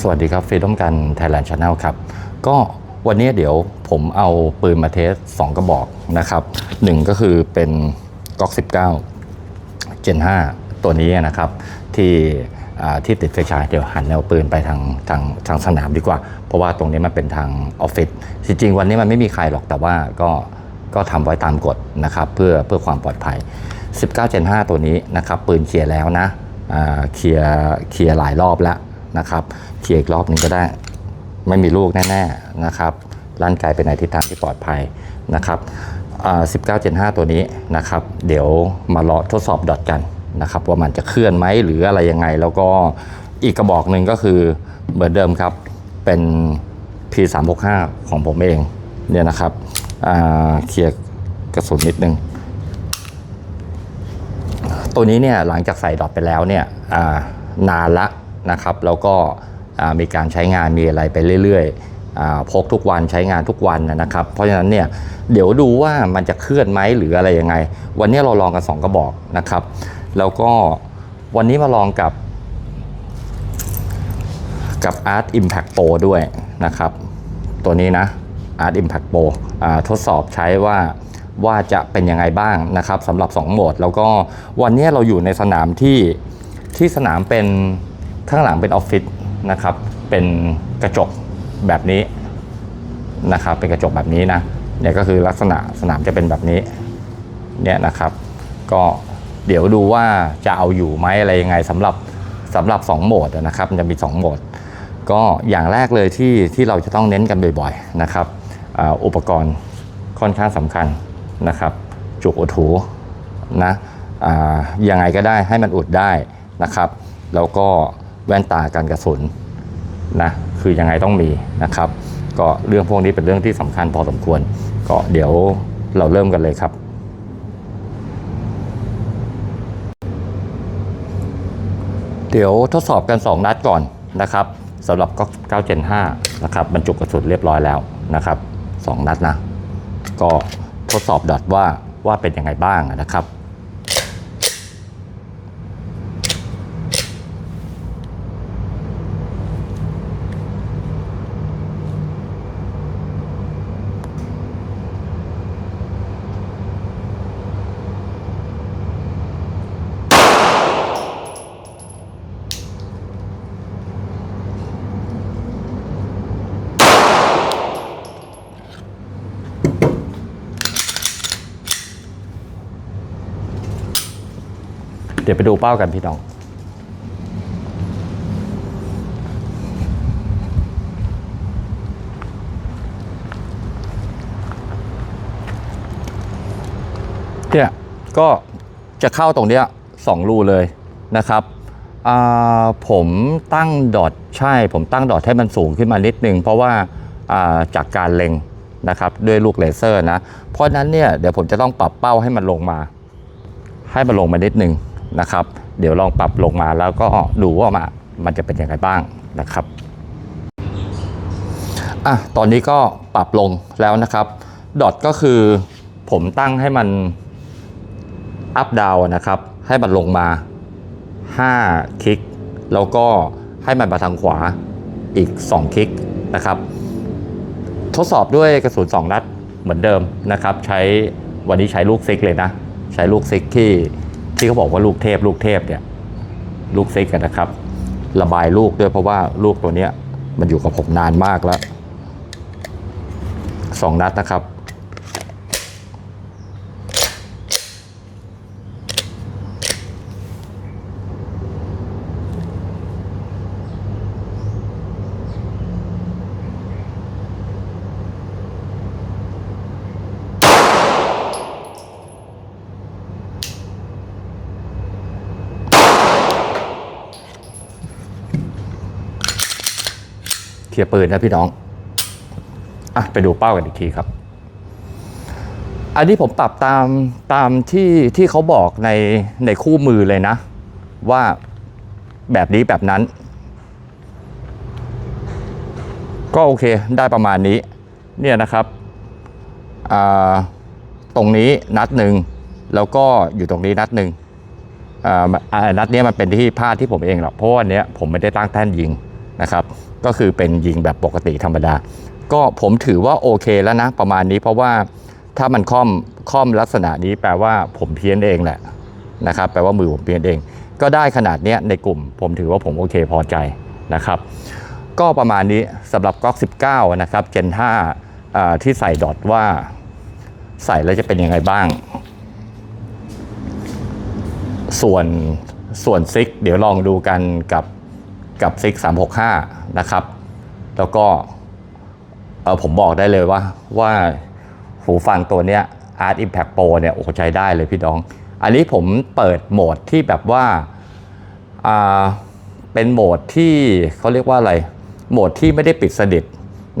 สวัสดีครับฟีดอมกันไทยแลนด์ชาแนลครับ ก็วันนี้เดี๋ยวผมเอาปืนมาเทส 2 กระบอกนะครับหนึ่งก็คือเป็นก๊อก19 Gen 5 ตัวนี้นะครับ ที่ที่ติดไฟฉายเดี๋ยวหันแนวปืนไปทางทางทางสนามดีกว่า เพราะว่าตรงนี้มันเป็นทางออฟฟิศจริงๆ วันนี้มันไม่มีใครหรอกแต่ว่าก็ก็ทำไว้ตามกฎนะครับ เพื่อเพื่อความปลอดภัย 19 Gen 5 ตัวนี้นะครับ ปืนเคลียร์แล้วนะเคลียร์เคลียร์หลายรอบแล้ว นะครับเคลียร์อีกรอบหนึ่งก็ได้ ไม่มีลูกแน่ๆนะครับร่างกายเป็นในทิศทางที่ปลอดภัยนะครับอ่า19 Gen 5ตัวนี้นะครับ เดี๋ยวมารอทดสอบดอทกันนะครับว่ามันจะเคลื่อนไหมหรืออะไรยังไง แล้วก็อีกกระบอกหนึ่งก็คือเหมือนเดิมครับเป็น P365 ของผมเองเนี่ยนะครับเคลียร์กระสุนนิดนึง ตัวนี้เนี่ยหลังจากใส่ดอทไปแล้วเนี่ยนานละ นะครับ แล้วก็มีการใช้งานมีอะไรไปเรื่อยๆพกทุกวันใช้งานทุกวันนะครับ เพราะฉะนั้นเนี่ยเดี๋ยวดูว่ามันจะเคลื่อนไหมหรืออะไรยังไง วันนี้เราลองกัน 2 กระบอกนะครับ แล้วก็วันนี้มาลองกับกับ Art Impact Pro ด้วยนะครับ ตัวนี้นะ Art Impact Pro ทดสอบใช้ว่าว่าจะเป็นยังไงบ้างนะครับสำหรับ 2 โหมด แล้วก็วันนี้เราอยู่ในสนามที่ที่สนามเป็น ข้างหลังเป็นออฟฟิศนะครับเป็นกระจกแบบนี้นะครับเป็นกระจกแบบนี้นะเนี่ยก็คือลักษณะสนามจะเป็นแบบนี้เนี่ยนะครับ ก็เดี๋ยวดูว่าจะเอาอยู่ไหมอะไรยังไงสำหรับสำหรับ 2 โหมดนะครับมันจะมี 2 โหมด ก็อย่างแรกเลยที่ที่เราจะต้องเน้นกันบ่อยๆนะครับอ,อุปกรณ์ค่อนข้างสำคัญนะครับ จุกอุดหูนะอ่ายังไงก็ได้ให้มันอุดได้นะครับ แล้วก็ แว่นตากันกระสุนนะคือยังไงต้องมีนะครับ ก็เรื่องพวกนี้เป็นเรื่องที่สำคัญพอสมควร ก็เดี๋ยวเราเริ่มกันเลยครับเดี๋ยวทดสอบกัน 2 นัดก่อนนะครับสำหรับก็9 Gen 5นะครับบรรจุกระสุนเรียบร้อยแล้วนะครับ 2 นัดนะ ก็ทดสอบดอทว่าว่าเป็นยังไงบ้างนะครับ ดี๋ยวไปดูเป้ากันพี่น้องเนี่ยก็จะเข้าตรงเนี้ยสองรูเลยนะครับผมตั้งดอทใช่ ผมตั้งดอทให้มันสูงขึ้นมานิดนึง เพราะว่าาจากการเล็งนะครับด้วยลูกเลเซอร์นะ เพราะฉะนั้นเนี่ยเดี๋ยวผมจะต้องปรับเป้าให้มันลงมา ให้มันลงมานิดนึง นะครับ เดี๋ยวลองปรับลงมาแล้วก็ดูว่ามามันจะเป็นยังไงบ้างนะครับอะตอนนี้ก็ปรับลงแล้วนะครับ ดอทก็คือผมตั้งให้มันอัพดาวนะครับ ให้มันลงมา 5 คลิก แล้วก็ให้มันมาทางขวาอีก 2 คลิกนะครับ ทดสอบด้วยกระสุน 2 นัดเหมือนเดิมนะครับ ใช้วันนี้ใช้ลูกซิกเลยนะ ใช้ลูกซิกที่ ที่เขาบอกว่าลูกเทพลูกเทพเนี่ย ลูกซิกกันนะครับ ระบายลูกด้วยเพราะว่าลูกตัวเนี้ย มันอยู่กับผมนานมากแล้วสองนัดนะครับ เคลียร์ปืนนะพี่น้องอะไปดูเป้ากันอีกทีครับ อันนี้ผมปรับตามตามที่ที่เขาบอกในในคู่มือเลยนะ ว่าแบบนี้แบบนั้น ก็โอเคได้ประมาณนี้ เนี่ยนะครับตรงนี้นัดหนึ่งแล้วก็อยู่ตรงนี้นัดหนึ่งนัดนี้มันเป็นที่พลาดที่ผมเองหรอกเพราะว่าอันเนี้ยผมไม่ได้ตั้งแท่นยิง นะครับก็คือเป็นยิงแบบปกติธรรมดา ก็ผมถือว่าโอเคแล้วนะประมาณนี้เพราะว่าถ้ามันค่อมค่อมลักษณะนี้แปลว่าผมเพี้ยนเองแหละนะครับแปลว่ามือผมเพี้ยนเอง ก็ได้ขนาดนี้ในกลุ่ม ผมถือว่าผมโอเคพอใจนะครับ ก็ประมาณนี้สำหรับก๊อก19 นะครับ Gen 5อ่าที่ใส่ดอทว่าใส่แล้วจะเป็นยังไงบ้าง ส่วนส่วนซิกเดี๋ยวลองดูกันกับ กับซิก365 นะครับ แล้วก็เออผมบอกได้เลยว่าว่าหูฟังตัวเนี้ย Art Impact Pro เนี่ยโอ้ใช้ได้เลยพี่น้อง อันนี้ผมเปิดโหมดที่แบบว่าอ่าเป็นโหมดที่เขาเรียกว่าอะไร โหมดที่ไม่ได้ปิดสนิท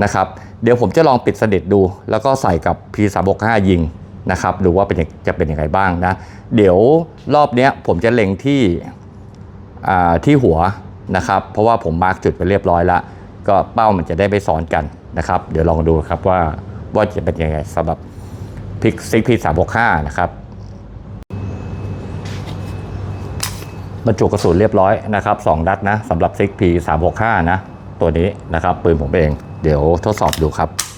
นะครับ เดี๋ยวผมจะลองปิดสนิทดู แล้วก็ใส่กับ P365 ยิงนะครับดูว่าเป็นจะเป็นยังไงบ้างนะ เดี๋ยวรอบเนี้ยผมจะเล็งที่อ่าที่หัว นะครับ เพราะว่าผมมาร์กจุดไปเรียบร้อยแล้วก็เป้ามันจะได้ไปซ้อนกันนะครับ เดี๋ยวลองดูครับว่าว่าจะเป็นยังไงสำหรับพิกซิกพีสามหกห้านะครับบรรจุกระสุนเรียบร้อยนะครับสองนัดนะสำหรับซิกพีสามหกห้านะ ตัวนี้นะครับ ปืนผมเอง เดี๋ยวทดสอบดูครับ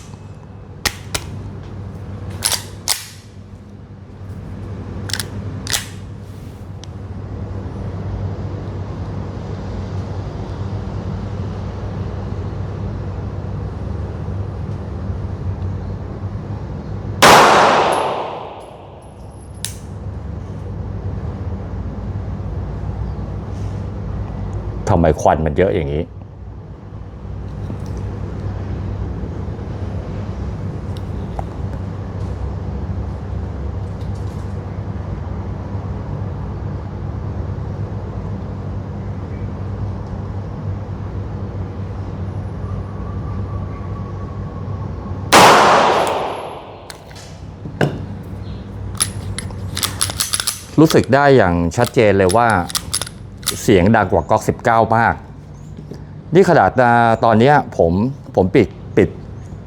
ำไมควันมันเยอะอย่างนี้ รู้สึกได้อย่างชัดเจนเลยว่า เสียงดังกว่าก๊อก19 มาก นี่ขนาดตอนนี้ผมผมปิดปิด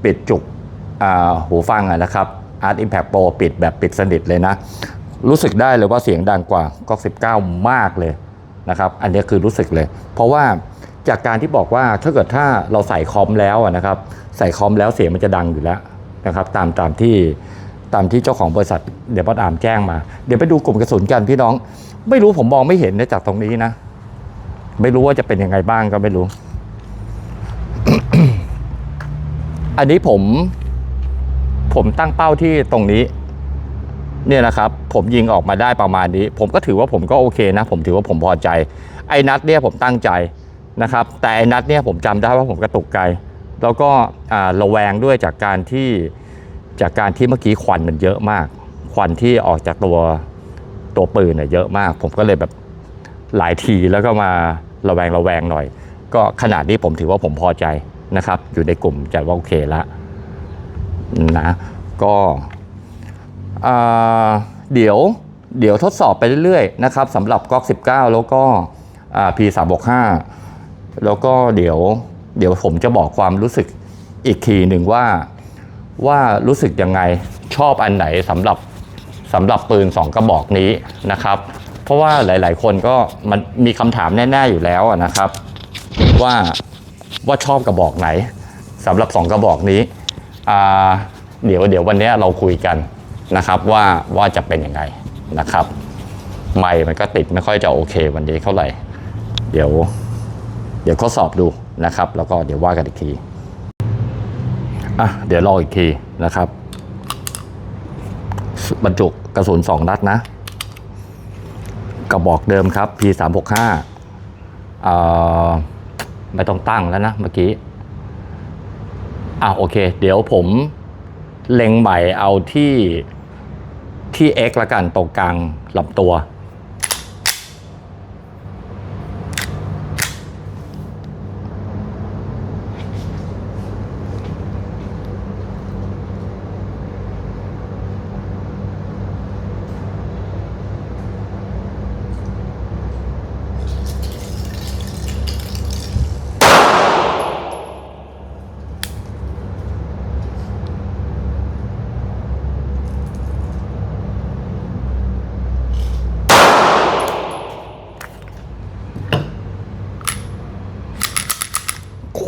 ปิดจุกหูฟังอะนะครับ Art Impact Pro ปิดแบบปิดสนิทเลยนะ รู้สึกได้เลยว่าเสียงดังกว่าก๊อก19 มากเลยนะครับ อันนี้คือรู้สึกเลย เพราะว่าจากการที่บอกว่าถ้าเกิดถ้าเราใส่คอมแล้วอะนะครับ ใส่คอมแล้วเสียงมันจะดังอยู่แล้วนะครับ ตามตามที่ ตามที่เจ้าของบริษัทเดบอตอาร์มแจ้งมา เดี๋ยวไปดูกลุ่มกระสุนกันพี่น้อง ไม่รู้ผมมองไม่เห็นนะจากตรงนี้นะ ไม่รู้ว่าจะเป็นยังไงบ้างก็ไม่รู้ อันนี้ผม ผมตั้งเป้าที่ตรงนี้ เนี่ยนะครับ ผมยิงออกมาได้ประมาณนี้ ผมก็ถือว่าผมก็โอเคนะ ผมถือว่าผมพอใจ ไอ้นัดเนี่ยผมตั้งใจนะครับ แต่ไอ้นัดเนี่ยผมจำได้ว่าผมกระตุกไกล แล้วก็ระแวงด้วยจากการที่ จากการที่เมื่อกี้ควันมันเยอะมาก ควันที่ออกจากตัวตัวปืนเนี่ยเยอะมาก ผมก็เลยแบบหลายทีแล้วก็มาระแวงระแวงหน่อย ก็ขนาดนี้ผมถือว่าผมพอใจนะครับ อยู่ในกลุ่มจัดว่าโอเคล้วนะก็เดี๋ยวเดี๋ยวทดสอบไปเรื่อยๆนะครับสำหรับก๊อก19 แล้วก็ P365 แล้วก็เดี๋ยวเดี๋ยวผมจะบอกความรู้สึกอีกทีหนึ่งว่า ว่ารู้สึกยังไงชอบอันไหนสำหรับสำหรับปืน 2 กระบอกนี้นะครับ เพราะว่าหลาย ๆ คนก็มันมีคำถามแน่ ๆ อยู่แล้วนะครับ ว่าว่าชอบกระบอกไหนสำหรับ 2 กระบอกนี้เดี๋ยวเดี๋ยววันนี้เราคุยกันนะครับว่าว่าจะเป็นยังไงนะครับไม่มันก็ติดไม่ค่อยจะโอเควันนี้เท่าไหร่ เดี๋ยว เดี๋ยวทดสอบดูนะครับ แล้วก็เดี๋ยวว่ากันอีกที อะเดี๋ยวรออีกทีนะครับ บรรจุกระสุน2นัดนะ กระบอกเดิมครับ P365 เอ่อไม่ต้องตั้งแล้วนะเมื่อกี้ อะโอเค เดี๋ยวผมเล็งใหม่เอาที่ที่ X ละกันตรงกลางลำตัว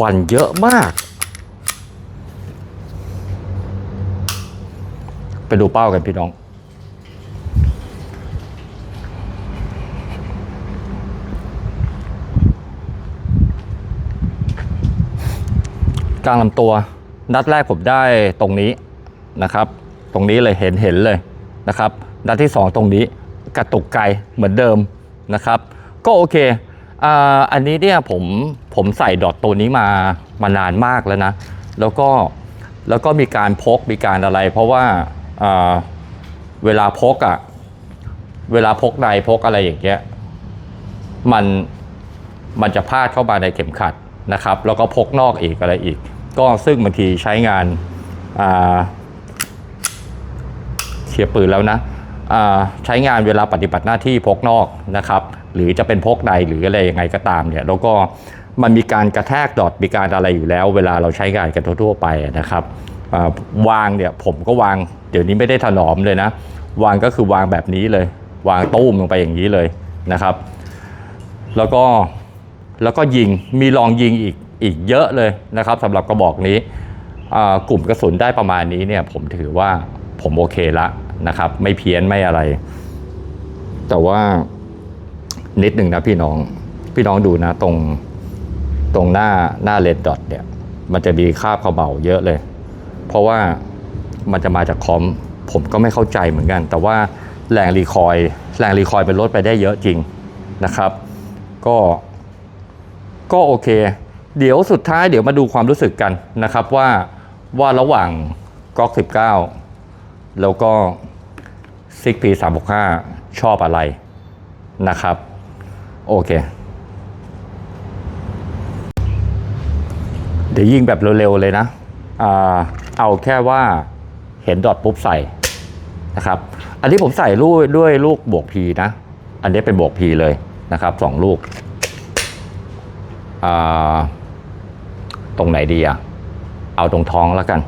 วันเยอะมาก ไปดูเป้ากันพี่น้อง กลางลำตัวนัดแรกผมได้ตรงนี้นะครับ ตรงนี้เลยเห็นเห็นเลยนะครับนัดที่ 2 ตรงนี้กระตุกไกลเหมือนเดิมนะครับ ก็โอเค อันนี้เนี่ยผมผมใส่ดอทตัวนี้มามานานมากแล้วนะ แล้วก็แล้วก็มีการพกมีการอะไร เพราะว่าเวลาพกอะ่ะเวลาพกใดพกอะไรอย่างเงี้ยมันมันจะพาดเข้ามาในเข็มขัดนะครับ แล้วก็พกนอกอีกอะไรอีก ก็ซึ่งบางทีใช้งานเคลียร์ปืนแล้วนะ ใช้งานเวลาปฏิบัติหน้าที่พกนอกนะครับ หรือจะเป็นพกในหรืออะไรยังไงก็ตามเนี่ยแล้วก็มันมีการกระแทกดอทมีการอะไรอยู่แล้ว เวลาเราใช้งานกันทั่วๆไปนะครับวางเนี่ยผมก็วางเดี๋ยวนี้ไม่ได้ถนอมเลยนะ วางก็คือวางแบบนี้เลย วางตุ้มลงไปอย่างนี้เลยนะครับ แล้วก็แล้วก็ยิงมีลองยิงอีกอีกเยอะเลยนะครับสำหรับกระบอกนี้กลุ่มกระสุนได้ประมาณนี้เนี่ยผมถือว่าผมโอเคละ นะครับ ไม่เพี้ยนไม่อะไร แต่ว่านิดหนึ่งนะพี่น้อง พี่น้องดูนะตรงตรงหน้าหน้าเลดดอทเนี่ย มันจะมีคราบเขม่าเยอะเลย เพราะว่ามันจะมาจากคอม ผมก็ไม่เข้าใจเหมือนกัน แต่ว่าแรงรีคอยแรงรีคอยเป็นลดไปได้เยอะจริงนะครับ ก็ก็โอเค เดี๋ยวสุดท้ายเดี๋ยวมาดูความรู้สึกกันนะครับว่าว่าระหว่างก๊อก19 แล้วก็ ซิกพีสามหกห้าชอบอะไรนะครับ โอเค เดี๋ยวยิงแบบเร็วๆเลยนะเอาแค่ว่าเห็นดอทปุ๊บใส่นะครับ อันนี้ผมใส่ลูกด้วยลูกบวกพีนะ อันนี้เป็นบวกพีเลยนะครับสองลูก ตรงไหนดีอะเอาตรงท้องแล้วกัน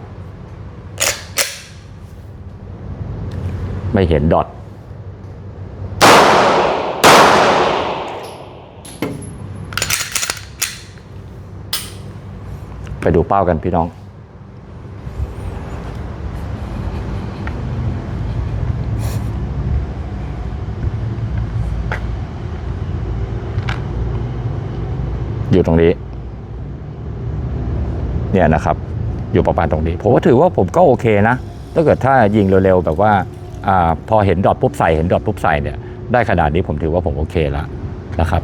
ไม่เห็นดอทไปดูเป้ากันพี่น้อง อยู่ตรงนี้ เนี่ยนะครับ อยู่ประมาณตรงนี้ ผมก็ถือว่าผมก็โอเคนะ ถ้าเกิดถ้ายิงเร็วๆ แบบว่า อพอเห็นดอทปุ๊บใส่เห็นดอทปุ๊บใส่เนี่ยได้ขนาดนี้ผมถือว่าผมโอเคแล้วนะครับ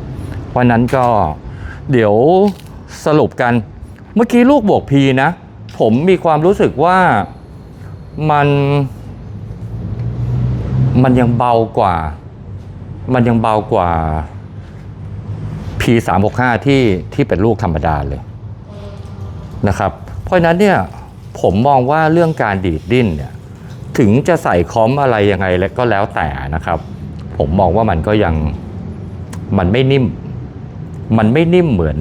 เพราะนั้นก็เดี๋ยวสรุปกันเมื่อกี้ลูกบวกพีนะ ผมมีความรู้สึกว่ามันมันยังเบากว่า มันยังเบากว่า P365 ที่ที่เป็นลูกธรรมดาเลยนะครับ เพราะนั้นเนี่ยผมมองว่าเรื่องการดีดดิ้นเนี่ย ถึงจะใส่คอมอะไรยังไงแล้วก็แล้วแต่นะครับ ผมมองว่ามันก็ยังมันไม่นิ่ม มันไม่นิ่มเหมือน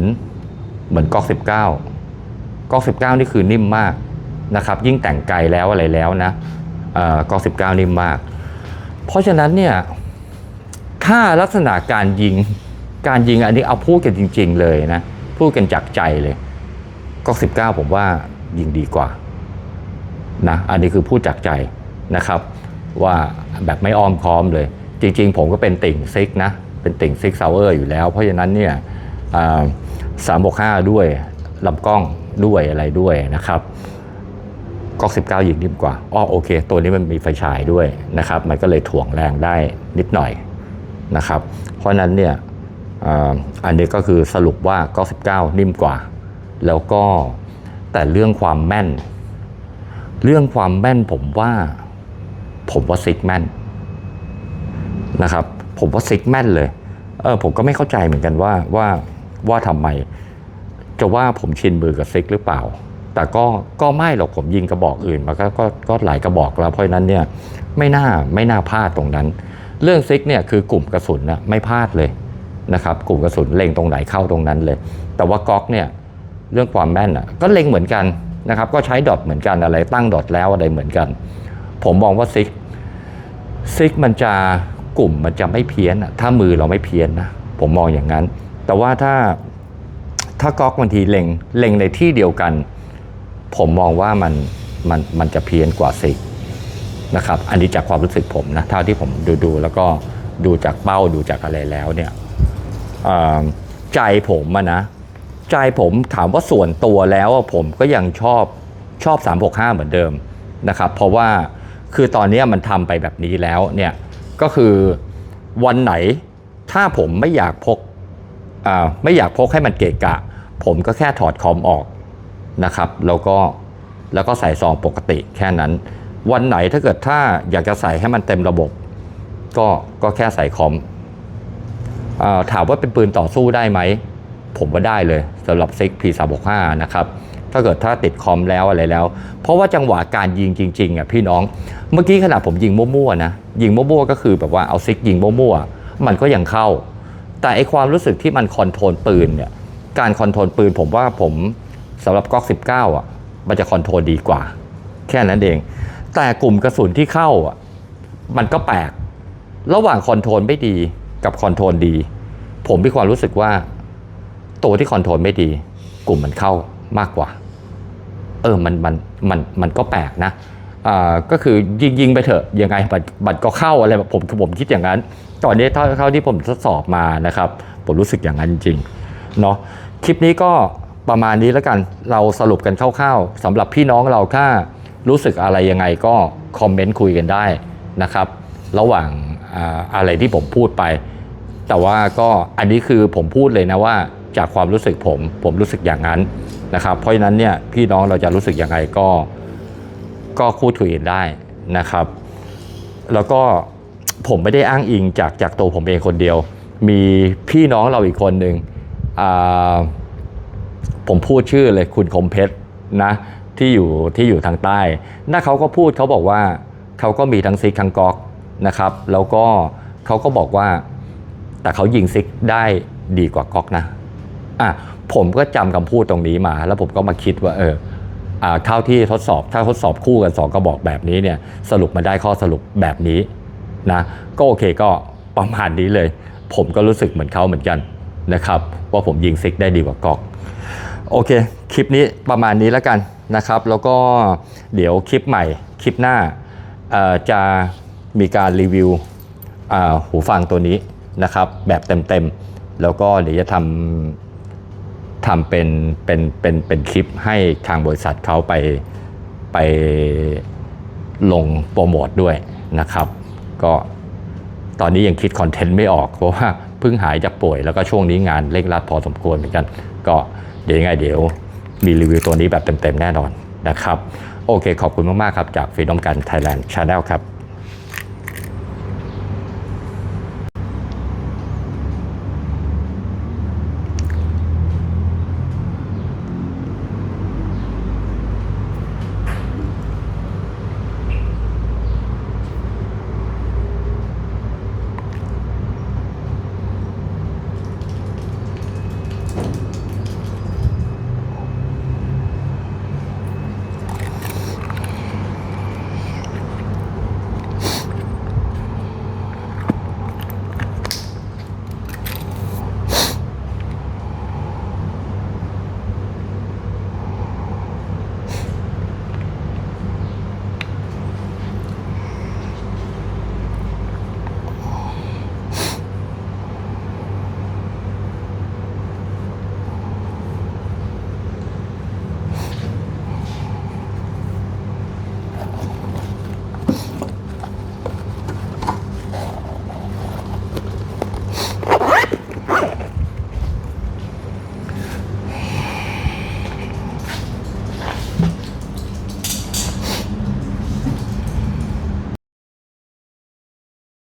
เหมือนก๊อก19ก๊อก19นี่คือนิ่มมากนะครับ ยิ่งแต่งไกลแล้วอะไรแล้วนะเออก๊อก19นิ่มมาก เพราะฉะนั้นเนี่ยถ้าลักษณะการยิงการยิงอันนี้เอาพูดกันจริง ๆ เลยนะ พูดกันจากใจเลยก็19ผมว่ายิงดีกว่านะอันนี้คือพูดจากใจ นะครับ ว่าแบบไม่อ้อมค้อมเลย จริง ๆ ผมก็เป็นติ่งซิกนะ เป็นติ่งซิกซาวเออร์อยู่แล้ว เพราะฉะนั้นเนี่ยสามบวกห้าด้วยลำกล้องด้วยอะไรด้วยนะครับก๊อก19 ยิงนิ่มกว่าอ้อโอเค ตัวนี้มันมีไฟฉายด้วยนะครับ มันก็เลยถ่วงแรงได้นิดหน่อยนะครับ เพราะนั้นเนี่ยอันนี้ก็คือสรุปว่าก๊อก19 นิ่มกว่า แล้วก็แต่เรื่องความแม่น เรื่องความแม่นผมว่า ผมว่าซิกแม่นนะครับ ผมว่าซิกแม่นเลย เออผมก็ไม่เข้าใจเหมือนกันว่าว่าว่าทำไม จะว่าผมชินมือกับซิกหรือเปล่า แต่ก็ก็ไม่หรอกผมยิงกระบอกอื่นมาก็ก็ก็หลายกระบอกแล้วเพราะนั้นเนี่ยไม่น่าไม่น่าพลาดตรงนั้น เรื่องซิกเนี่ยคือกลุ่มกระสุนน่ะไม่พลาดเลยนะครับกลุ่มกระสุนเล็งตรงไหนเข้าตรงนั้นเลย แต่ว่าก๊อกเนี่ยเรื่องความแม่นอะก็เล็งเหมือนกันนะครับก็ใช้ดอทเหมือนกันอะไรตั้งดอทแล้วอะไรเหมือนกัน ผมมองว่าซิกซิกมันจะกลุ่มมันจะไม่เพี้ยนอะถ้ามือเราไม่เพี้ยนนะผมมองอย่างนั้น แต่ว่าถ้าถ้าก๊อกบางทีเล็งเล็งในที่เดียวกัน ผมมองว่ามันมันมันจะเพี้ยนกว่าซิกนะครับอันนี้จากความรู้สึกผมนะเท่าที่ผมดูดูแล้วก็ดูจากเป้าดูจากอะไรแล้วเนี่ยใจผมอะนะใจผมถามว่าส่วนตัวแล้วผมก็ยังชอบชอบ 365 เหมือนเดิมนะครับ เพราะว่า คือตอนนี้มันทำไปแบบนี้แล้วเนี่ยก็คือวันไหนถ้าผมไม่อยากพกอ่าไม่อยากพกให้มันเกะกะ ผมก็แค่ถอดคอมออกนะครับ แล้วก็แล้วก็ใส่ซองปกติแค่นั้น วันไหนถ้าเกิดถ้าอยากจะใส่ให้มันเต็มระบบ ก็ก็แค่ใส่คอมอถามว่าเป็นปืนต่อสู้ได้ไหม ผมว่าได้เลยสำหรับซิก P365 นะครับถ้าเกิดถ้าติดคอมแล้วอะไรแล้ว เพราะว่าจังหวะการยิงจริงๆอะพี่น้องเมื่อกี้ขนาดผมยิงมั่วๆนะยิงมั่วๆก็คือแบบว่าเอาซิกยิงมั่วๆมันก็ยังเข้า แต่ไอความรู้สึกที่มันคอนโทรลปืนเนี่ยการคอนโทรลปืนผมว่าผมสำหรับก๊อก19อะมันจะคอนโทรลดีกว่า แค่นั้นเอง แต่กลุ่มกระสุนที่เข้าอะมันก็แปลกระหว่างคอนโทรลไม่ดีกับคอนโทรลดี ผมมีความรู้สึกว่า ตัวที่คอนโทรลไม่ดี กลุ่มมันเข้ามากกว่า เออมันมันมันมันก็แปลกนะก็คือยิงยิงไปเถอะยังไงบัตรบัตรก็เข้าอะไรแบบผมผมคิดอย่างนั้น ตอนนี้เท่าเท่าที่ผมทดสอบมานะครับ ผมรู้สึกอย่างนั้นจริงเนาะคลิปนี้ก็ประมาณนี้แล้วกันเราสรุปกันคร่าวๆสำหรับพี่น้องเราถ้ารู้สึกอะไรยังไงก็คอมเมนต์คุยกันได้นะครับ ระหว่างอะไรที่ผมพูดไป แต่ว่าก็อันนี้คือผมพูดเลยนะว่า จากความรู้สึกผม ผมรู้สึกอย่างนั้นนะครับ เพราะฉะนั้นเนี่ยพี่น้องเราจะรู้สึกยังไงก็ก็พูดคุยได้นะครับ แล้วก็ผมไม่ได้อ้างอิงจากจากตัวผมเองคนเดียว มีพี่น้องเราอีกคนหนึ่งผมพูดชื่อเลยคุณคมเพชรนะที่อยู่ที่อยู่ทางใต้น่าเขาก็พูดเขาบอกว่าเขาก็มีทั้งซิกทั้งกอกนะครับ แล้วก็เขาก็บอกว่า แต่เขายิงซิกได้ดีกว่ากอกนะ อะผมก็จำคำพูดตรงนี้มา แล้วผมก็มาคิดว่าเอออ่าเท่าที่ทดสอบถ้าทดสอบคู่กันสองกระบอกแบบนี้เนี่ยสรุปมาได้ข้อสรุปแบบนี้นะก็โอเคก็ประมาณนี้เลย ผมก็รู้สึกเหมือนเขาเหมือนกันนะครับ ว่าผมยิงซิกได้ดีกว่ากอกโอเค คลิปนี้ประมาณนี้แล้วกันนะครับ แล้วก็เดี๋ยวคลิปใหม่คลิปหน้าจะมีการรีวิวหูฟังตัวนี้นะครับ แบบเต็มๆ แล้วก็เดี๋ยวจะทำ ทำเป็นเป็นเป็นเป็นคลิปให้ทางบริษัทเขาไปไปลงโปรโมทด้วยนะครับ ก็ตอนนี้ยังคิดคอนเทนต์ไม่ออกเพราะว่าเพิ่งหายจากป่วยแล้วก็ช่วงนี้งานเร่งรัดพอสมควรเหมือนกัน ก็เดี๋ยวยังไงเดี๋ยวมีรีวิวตัวนี้แบบเต็มๆแน่นอนนะครับ โอเคขอบคุณมาก ๆ ครับ จากฟีดอมกันไทยแลนด์ชาแนลครับ